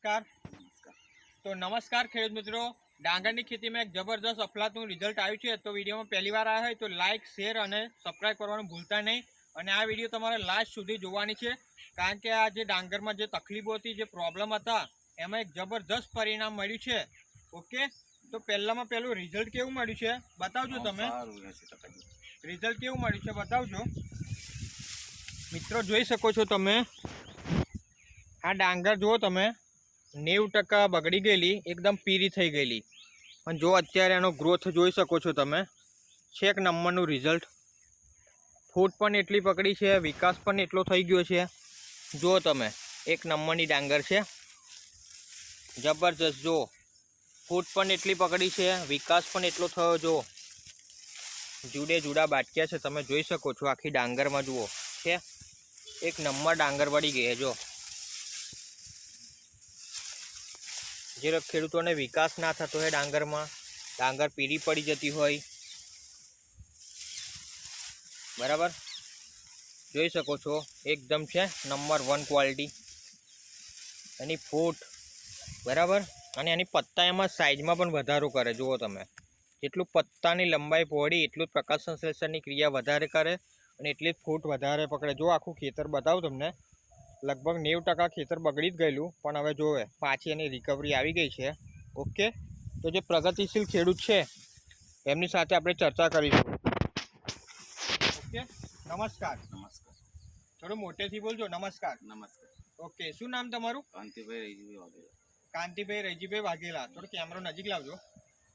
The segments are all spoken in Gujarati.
નમસ્કાર. તો નમસ્કાર ખેડૂત મિત્રો. ડાંગરની ખેતીમાં એક જબરદસ્ત અફલાતનું રિઝલ્ટ આવ્યું છે. તો વિડીયોમાં પહેલી વાર આવ્યા હોય તો લાઇક શેર અને સબસ્ક્રાઈબ કરવાનું ભૂલતા નહીં. અને આ વીડિયો તમારે લાસ્ટ સુધી જોવાની છે. કારણ કે આ જે ડાંગરમાં જે તકલીફો હતી જે પ્રોબ્લેમ હતા એમાં એક જબરદસ્ત પરિણામ મળ્યું છે. ઓકે તો પહેલામાં પહેલું રિઝલ્ટ કેવું મળ્યું છે? બતાવજો તમે. રિઝલ્ટ કેવું મળ્યું છે બતાવજો. મિત્રો જોઈ શકો છો તમે. આ ડાંગર જુઓ તમે. નેવું ટકા બગડી ગયેલી, એકદમ પીરી થઈ ગયેલી. પણ જો અત્યારે એનો ગ્રોથ જોઈ શકો છો તમે છે એક નંબરનું રિઝલ્ટ ફૂટ પણ એટલી પકડી છે, વિકાસ પણ એટલો થઈ ગયો છે. જુઓ તમે, એક નંબરની ડાંગર છે. જબરજસ્ત જો ફૂટ પણ એટલી પકડી છે, વિકાસ પણ એટલો થયો જો. જુડે જુડા બાટક્યા છે, તમે જોઈ શકો છો, આખી ડાંગરમાં જુઓ. છે, એક નંબર ડાંગર પડી ગઈ જો. જે ખેડૂતોને વિકાસ ના થતો હોય ડાંગરમાં, ડાંગર પીળી પડી જતી હોય. બરાબર? જોઈ શકો છો, એકદમ છે નંબર વન ક્વોલિટી એની ફૂટ, બરાબર? અને એની પત્તા એમાં સાઇઝમાં પણ વધારો કરે, જુઓ તમે. જેટલું પત્તાની લંબાઈ પહોળી, એટલું જ પ્રકાશ સંશ્લેષણની ક્રિયા વધારે કરે અને એટલી જ ફૂટ વધારે પકડે. જો આખું ખેતર બતાવું તમને. લગભગ નેવું ટકા ખેતર બગડી જ ગયેલું પણ હવે જોવે પાછી એની રિકવરી આવી ગઈ છે. ઓકે તો જે પ્રગતિશીલ ખેડૂત છે એમની સાથે આપણે ચર્ચા કરીશું. ઓકે નમસ્કાર. નમસ્કાર. થોડું મોટેથી બોલજો નમસ્કાર. નમસ્કાર. ઓકે શું નામ તમારું? કાંતિભાઈ રૈજીભાઈ વાઘેલા. કાંતિભાઈ રૈજીભાઈ વાઘેલા. થોડો કેમેરો નજીક લાવજો.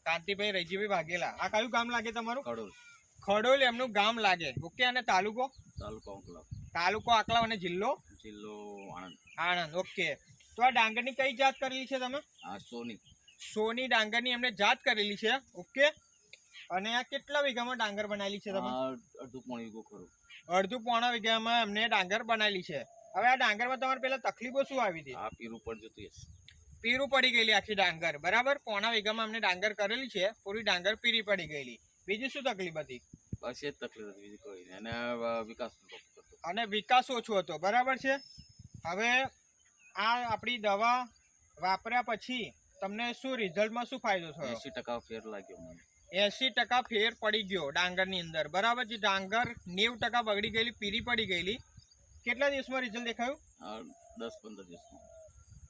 કાંતિભાઈ રૈજીભાઈ વાઘેલા. આ કયું ગામ લાગે તમારું? ખડોલ. ખડોલ એમનું ગામ લાગે. ઓકે અને તાલુકો? તાલુકો અંકલાવ તાલુકો આકલાવ અને જિલ્લો? જિલ્લો આણંદ. આણંદ ઓકે. તો આ ડાંગરની કઈ જાત કરેલી છે તમે? આ સોની. સોની ડાંગરની એમને જાત કરેલી છે ઓકે. અને આ કેટલા વીઘામાં ડાંગર બનાવેલી છે તમે? અડધું પોણી વીઘો ખરું. અડધું પોણા વીઘામાં એમને ડાંગર બનાવેલી છે. હવે આ ડાંગરમાં તમારે પેલા તકલીફો શું આવી હતી? આ પીરું પડ જતું યસ. પીરું પડી ગયેલી આખી ડાંગર બરાબર? પોણા વીઘામાં અમને ડાંગર કરેલી છે પૂરી ડાંગર પીરી પડી ગયેલી. બીજી શું તકલીફ હતી? બસ એ જ તકલીફ હતી બીજી કોઈ નહીં. અને વિકાસ અને વિકાસ ઓછો હતો બરાબર છે? હવે આ આપણી દવા વાપર્યા પછી તમને શું રિઝલ્ટમાં શું ફાયદો થયો? એસી ટકા ફેર લાગ્યો મને. એસી ટકા ફેર પડી ગયો ડાંગરની અંદર. બરાબર છે? ડાંગર નેવું ટકા બગડી ગયેલી પીરી પડી ગયેલી. કેટલા દિવસમાં રિઝલ્ટ દેખાયું? દસ પંદર દિવસમાં.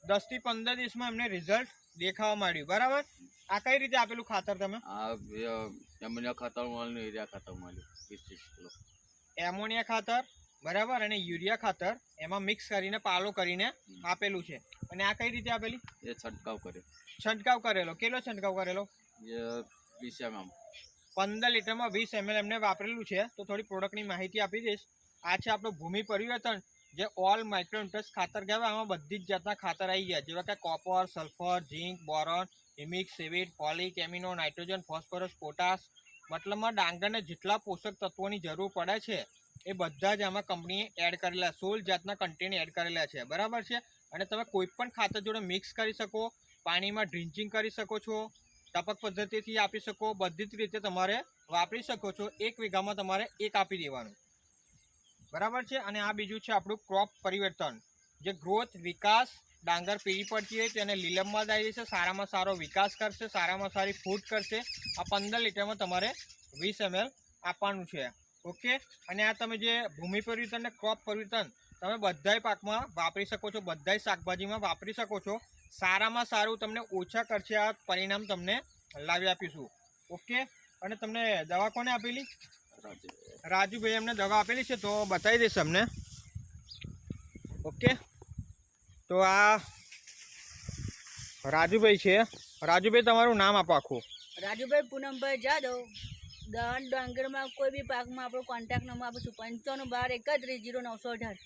દસથી પંદર દિવસમાં એમને રિઝલ્ટ દેખાવા માંડ્યું. બરાબર? આ કઈ રીતે આપેલું ખાતર તમે? એમોનિયા ખાતર મળ્યું યુરિયા ખાતર મળ્યું વીસ ત્રીસ કિલો. એમોનિયા ખાતર બરાબર અને યુરિયા ખાતર એમાં મિક્સ કરીને પાલો કરીને આપેલું છે. અને આ કઈ રીતે આપેલી? એ છંટકાવ કર્યો. છંટકાવ કરેલો. કેટલો છંટકાવ કરેલો? વીસ એમએમ. પંદર લીટરમાં વીસ એમએલ એમને વાપરેલું છે. તો થોડી પ્રોડક્ટની માહિતી આપી દઈશ. આ છે આપણું ભૂમિ પરિવર્તન. જે ઓલ માઇક્રો ઇન્ટરેસ્ટ ખાતર કહેવાય આમાં બધી જ જાતના ખાતર આવી ગયા. જેવા કે copper sulphur zinc boron humic seaweed fulvic amino nitrogen phosphorus potash મતલબમાં ડાંગરને જેટલા પોષક તત્વોની જરૂર પડે છે, એ બધા જ આમાં કંપનીએ એડ કરેલા, સોળ જાતના કન્ટેન એડ કરેલા છે. બરાબર છે? અને તમે કોઈ પણ ખાતર જોડે મિક્સ કરી શકો, પાણીમાં ડ્રિન્ચિંગ કરી શકો છો, ટપક પદ્ધતિથી આપી શકો, બધી જ રીતે તમારે વાપરી શકો છો. એક વીઘામાં તમારે એક આપી દેવાનું. બરાબર છે? અને આ બીજું છે આપણું ક્રોપ પરિવર્તન. જે ગ્રોથ વિકાસ, ડાંગર પીળી પડતી હોય તેને લીલમમાં જાય છે, સારામાં સારો વિકાસ કરશે, સારામાં સારી ફૂટ કરશે. આ પંદર લીટરમાં તમારે વીસ એમએલ આપવાનું છે. ઓકે? અને આ તમે જે ભૂમિ પરિવર્તન અને ક્રોપ પરિવર્તન, તમે બધાય પાકમાં વાપરી શકો છો, બધાય શાકભાજીમાં વાપરી શકો છો. સારામાં સારું તમને ઓછા ખર્ચે આ પરિણામ તમને લાવી આપીશું. ઓકે? અને તમને દવા કોને આપેલી? રાજુભાઈ એમને દવા આપેલી છે તો બતાવી દઈશ અમને. ઓકે? તો આ રાજુભાઈ છે. રાજુભાઈ તમારું નામ આપો આખું. રાજુભાઈ પૂનમભાઈ જાદવ. દહન ડાંગરમાં કોઈ બી પાકમાં આપણો કોન્ટેક્ટ નંબર આપીશું પંચાણું બાર એકત્રીસ જીરો નવસો અઢાર.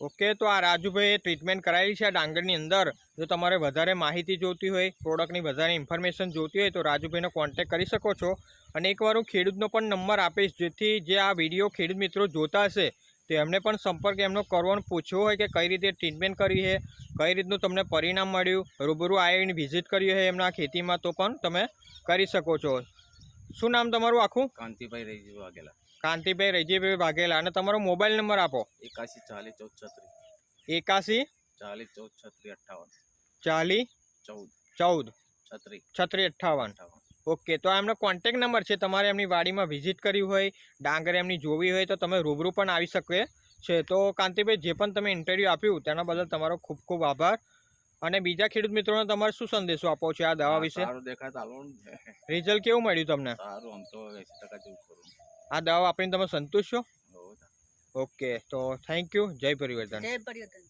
ઓકે તો આ રાજુભાઈએ ટ્રીટમેન્ટ કરાવી છે આ ડાંગરની અંદર. જો તમારે વધારે માહિતી જોઈતી હોય પ્રોડક્ટની વધારે ઇન્ફોર્મેશન જોઈતી હોય તો રાજુભાઈનો કોન્ટેક્ટ કરી શકો છો. અને એકવાર હું ખેડૂતનો પણ નંબર આપીશ જેથી જે આ વીડિયો ખેડૂત મિત્રો જોતા હશે તો એમને પણ સંપર્ક એમનો કરવાનો પૂછવો હોય કે કઈ રીતે ટ્રીટમેન્ટ કરી છે કઈ રીતનું તમને પરિણામ મળ્યું રૂબરૂ આવીને વિઝિટ કર્યું છે એમના ખેતીમાં તો પણ તમે કરી શકો છો. શું નામ તમારું આખું? કાંતિભાઈ રહીજીભાઈ વાઘેલા. કાંતિભાઈ રૈજીભાઈ વાઘેલા. અને તમારો મોબાઈલ નંબર આપો. એકાસી ચાલીસ ચૌદ છત્રીસ. એકાસી? ચાલીસ ચૌદ છત્રીસ અઠ્ઠાવન. ચાલી ચૌદ. ચૌદ. છત્રીસ. છત્રીસ અઠ્ઠાવન. અઠાવન ઓકે તો એમનો કોન્ટેક નંબર છે. તમારે એમની વાડીમાં વિઝિટ કરવી હોય ડાંગર એમની જોવી હોય તો તમે રૂબરૂ પણ આવી શકે છે. તો કાંતિભાઈ જે પણ તમે ઇન્ટરવ્યૂ આપ્યું તેના બદલ તમારો ખૂબ ખૂબ આભાર. અને બીજા ખેડૂત મિત્રોને તમારે શું સંદેશો આપો છો આ દવા વિશે. રિઝલ્ટ કેવું મળ્યું તમને? આ દવા આપીને તમે સંતુષ્ટ છો ઓકે તો થેન્ક યુ જય પરિવર્તન. જય પરિવર્તન.